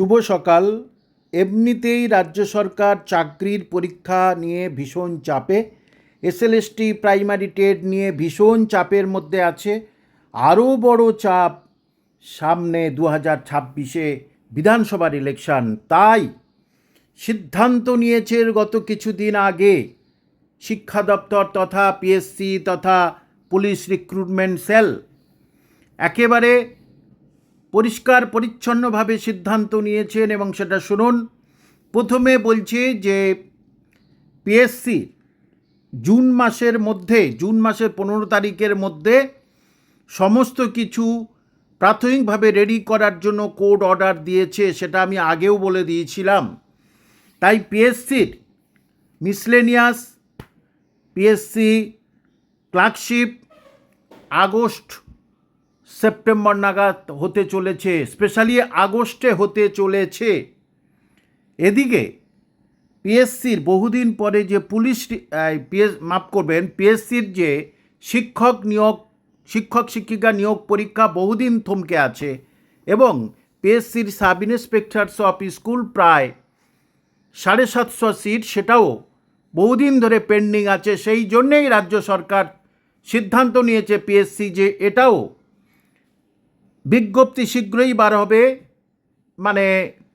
শুভ সকাল। এমনিতেই রাজ্য সরকার চাকরির পরীক্ষা নিয়ে ভীষণ চাপে। এসএলএসটি প্রাইমারি টেট নিয়ে ভীষণ চাপের মধ্যে আছে। আরও বড় চাপ সামনে দু হাজার ছাব্বিশে বিধানসভার ইলেকশন তাই সিদ্ধান্ত নিয়েছে গত কিছুদিন আগে শিক্ষা দপ্তর তথা পিএসসি তথা পুলিশ রিক্রুটমেন্ট সেল একেবারে পরিষ্কার, পরিচ্ছন্নভাবে সিদ্ধান্ত নিয়েছেন এবং সেটা শুনুন। প্রথমে বলছে যে পিএসসি জুন মাসের মধ্যে, জুন মাসের পনেরো তারিখের মধ্যে সমস্ত কিছু প্রাথমিকভাবে রেডি করার জন্য কোড অর্ডার দিয়েছে, সেটা আমি আগেও বলে দিয়েছিলাম। তাই পিএসসির miscellaneous PSC clerkship August September নাগাদ হতে চলেছে, স্পেশালি আগস্টে হতে চলেছে। এদিকে পিএসসির বহুদিন পরে যে পুলিশ পিএস, মাফ করবেন, পিএসসির যে শিক্ষক নিয়োগ, শিক্ষক শিক্ষিকা নিয়োগ পরীক্ষা বহুদিন থমকে আছে এবং পিএসসির সাব ইন্সপেক্টরস অফ স্কুল প্রায় সাড়ে সাতশো সিট সেটাও বহুদিন ধরে পেন্ডিং আছে। সেই জন্যেই রাজ্য সরকার সিদ্ধান্ত নিয়েছে পিএসসি যে এটাও বিজ্ঞপ্তি শীঘ্রই বার হবে মানে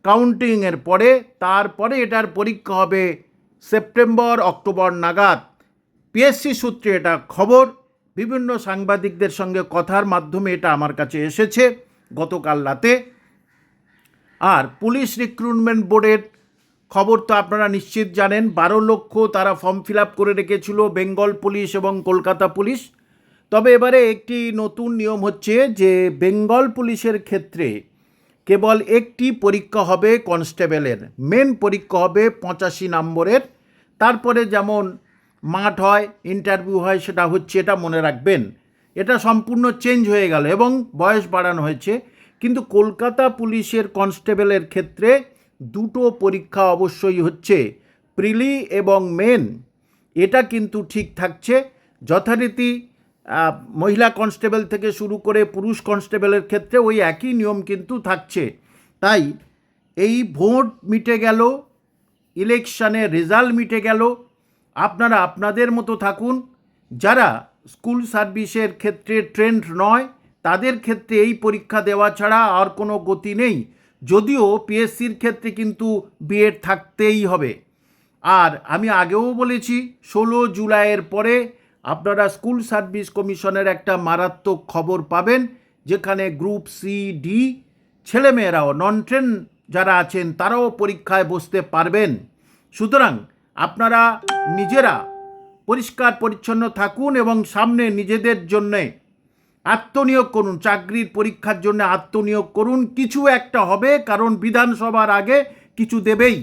কাউন্টিংয়ের পরে, তারপরে এটার পরীক্ষা হবে সেপ্টেম্বর, অক্টোবর নাগাদ। পিএসসি সূত্রে এটা খবর, বিভিন্ন সাংবাদিকদের সঙ্গে কথার মাধ্যমে এটা আমার কাছে এসেছে গতকাল রাতে। আর পুলিশ রিক্রুটমেন্ট বোর্ডের খবর তো আপনারা নিশ্চিত জানেন, বারো লক্ষ তারা ফর্ম ফিল আপ করে রেখেছিল বেঙ্গল পুলিশ এবং কলকাতা পুলিশ। তবে এবারে একটি নতুন নিয়ম হচ্ছে যে বেঙ্গল পুলিশের ক্ষেত্রে কেবল একটি পরীক্ষা হবে কনস্টেবলের। মেন পরীক্ষা হবে পঁচাশি নম্বরের। তারপরে যেমন মাঠ হয়, ইন্টারভিউ হয়, সেটা হচ্ছে এটা মনে রাখবেন। এটা সম্পূর্ণ চেঞ্জ হয়ে গেল এবং বয়স বাড়ানো হয়েছে। কিন্তু কলকাতা পুলিশের কনস্টেবলের ক্ষেত্রে দুটো পরীক্ষা অবশ্যই হচ্ছে, প্রিলি এবং মেন। এটা কিন্তু ঠিক থাকছে। যথারীতি মহিলা কনস্টেবল থেকে শুরু করে পুরুষ কনস্টেবলের ক্ষেত্রে ওই একই নিয়ম কিন্তু থাকছে। তাই এই ভোট মিটে গেল, ইলেকশানে রেজাল্ট মিটে গেল। আপনারা আপনাদের মতো থাকুন। যারা স্কুল সার্ভিসের ক্ষেত্রে ট্রেন্ড নয়, তাদের ক্ষেত্রে এই পরীক্ষা দেওয়া ছাড়া আর কোনো গতি নেই। যদিও পিএসসির ক্ষেত্রে কিন্তু বিএড থাকতেই হবে। আর আমি আগেও বলেছি, ষোলো জুলাইয়ের পরে আপনারা স্কুল সার্ভিস কমিশনের একটা মারাত্মক খবর পাবেন, যেখানে গ্রুপ সি ডি ছেলেমেয়েরাও নন ট্রেন যারা আছেন, তারাও পরীক্ষায় বসতে পারবেন। সুতরাং আপনারা নিজেরা পরিষ্কার পরিচ্ছন্ন থাকুন এবং সামনে নিজেদের জন্যে আত্মনিয়োগ করুন, চাকরির পরীক্ষার জন্য আত্মনিয়োগ করুন। কিছু একটা হবে, কারণ বিধানসভার আগে কিছু দেবেই।